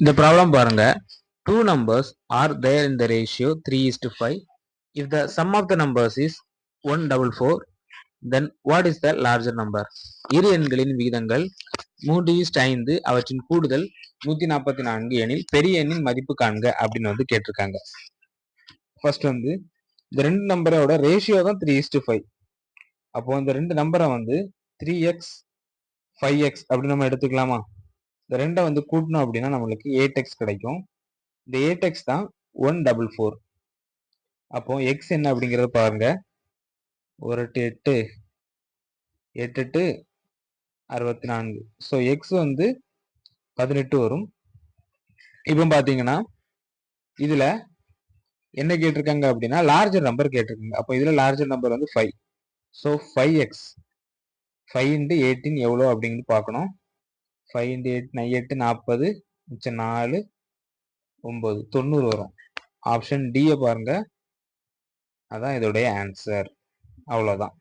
இந்த ப்ராப்ளம் பாருங்க. Two numbers are there in the ratio three is to five if the sum of the numbers is one double four then what is the larger number இரு எண்களின் விகிதங்கள் மூன்று east ஐந்து அவற்றின் கூடுதல் நூத்தி நாற்பத்தி நான்கு எனில் பெரிய எண்ணின் மதிப்பு காண்க அப்படின்னு வந்து கேட்டிருக்காங்க. ஃபர்ஸ்ட் வந்து இந்த ரெண்டு நம்பரோட ரேஷியோ தான் த்ரீ இஸ்டு ஃபைவ் அப்போ இந்த ரெண்டு நம்பரை வந்து த்ரீ எக்ஸ் ஃபைவ் எக்ஸ் அப்படின்னு நம்ம எடுத்துக்கலாமா? இந்த ரெண்டை வந்து கூட்டணும் அப்படின்னா நம்மளுக்கு ஏ டெக்ஸ் கிடைக்கும். இந்த ஏ டெக்ஸ் தான் ஒன் டபுள் ஃபோர் அப்போ எக்ஸ் என்ன அப்படிங்கிறத பாருங்க. ஒரு எட்டு எட்டு. எட்டு எட்டு அறுபத்தி நான்கு ஸோ எக்ஸ் வந்து பதினெட்டு வரும். இப்போ பார்த்தீங்கன்னா இதில் என்ன கேட்டிருக்காங்க அப்படின்னா லார்ஜர் நம்பர் கேட்டிருக்காங்க. அப்போ இதில் லார்ஜர் நம்பர் வந்து five so five X five into eighteen எவ்வளோ அப்படிங்கிறது பார்க்கணும் ஃபைவ் இன்ட்டு எயிட் எட்டு நாற்பது மிச்சம் நாலு ஒம்பது தொண்ணூறு வரும். ஆப்ஷன் டியை பாருங்க. அதான் இதோடைய ஆன்சர் அவ்வளோதான்